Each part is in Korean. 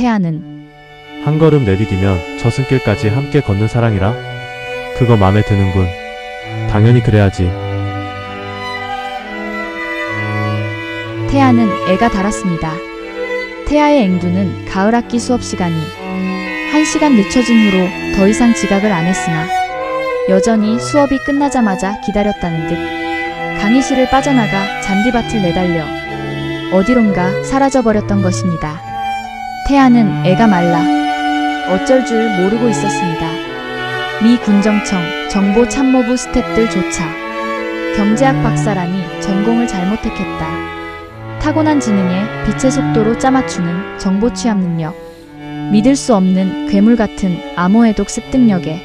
태아는 한 걸음 내디디면 저승길까지 함께 걷는 사랑이라? 그거 맘에 드는군. 당연히 그래야지. 태아는 애가 달았습니다. 태아의 앵두는 가을 학기 수업 시간이 한시간 늦춰진 후로 더 이상 지각을 안 했으나 여전히 수업이 끝나자마자 기다렸다는 듯 강의실을 빠져나가 잔디밭을 내달려 어디론가 사라져버렸던 것입니다. 태아는 애가 말라 어쩔 줄 모르고 있었습니다. 미 군정청 정보 참모부 스탭들조차 경제학 박사라니 전공을 잘못했겠다. 타고난 지능에 빛의 속도로 짜맞추는 정보 취합 능력, 믿을 수 없는 괴물 같은 암호해독 습득력에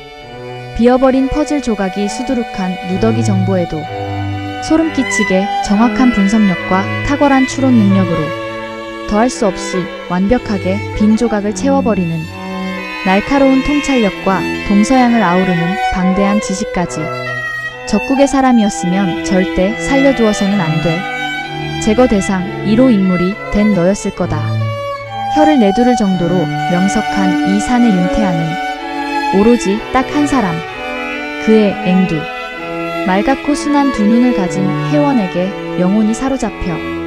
비어버린 퍼즐 조각이 수두룩한 누더기 정보에도 소름 끼치게 정확한 분석력과 탁월한 추론 능력으로 더할 수 없이 완벽하게 빈 조각을 채워버리는 날카로운 통찰력과 동서양을 아우르는 방대한 지식까지 적국의 사람이었으면 절대 살려두어서는 안 돼. 제거 대상 1호 인물이 된 너였을 거다. 혀를 내두를 정도로 명석한 이 산의 윤태아는 오로지 딱 한 사람. 그의 앵두. 맑고 순한 두 눈을 가진 혜원에게 영혼이 사로잡혀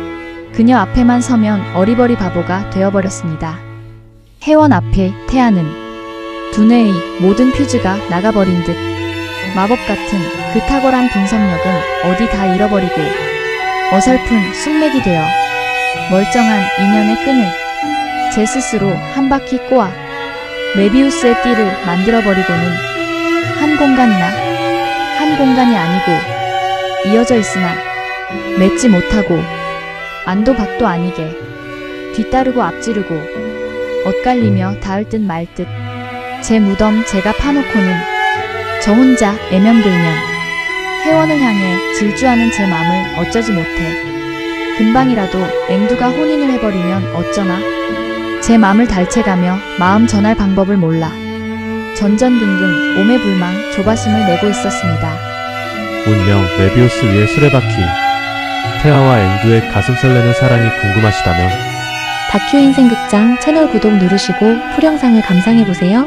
그녀 앞에만 서면 어리버리 바보가 되어버렸습니다. 혜원 앞에 태아는 두뇌의 모든 퓨즈가 나가버린 듯 마법 같은 그 탁월한 분석력은 어디 다 잃어버리고 어설픈 숙맥이 되어 멀쩡한 인연의 끈을 제 스스로 한 바퀴 꼬아 메비우스의 띠를 만들어버리고는 한 공간이나 한 공간이 아니고 이어져 있으나 맺지 못하고 안도 박도 아니게 뒤따르고 앞지르고 엇갈리며 닿을 듯 말 듯 제 무덤 제가 파놓고는 저 혼자 애면들면 회원을 향해 질주하는 제 맘을 어쩌지 못해 금방이라도 앵두가 혼인을 해버리면 어쩌나 제 맘을 달채가며 마음 전할 방법을 몰라 전전긍긍 오매불망 조바심을 내고 있었습니다. 운명 메비우스 위의 수레바퀴. 태아와 앵두의 가슴 설레는 사랑이 궁금하시다면 다큐 인생극장 채널 구독 누르시고 풀영상을 감상해보세요.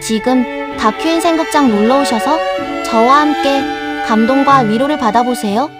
지금 다큐 인 생극장 놀러 오셔서 저와 함께 감동과 위로를 받아보세요.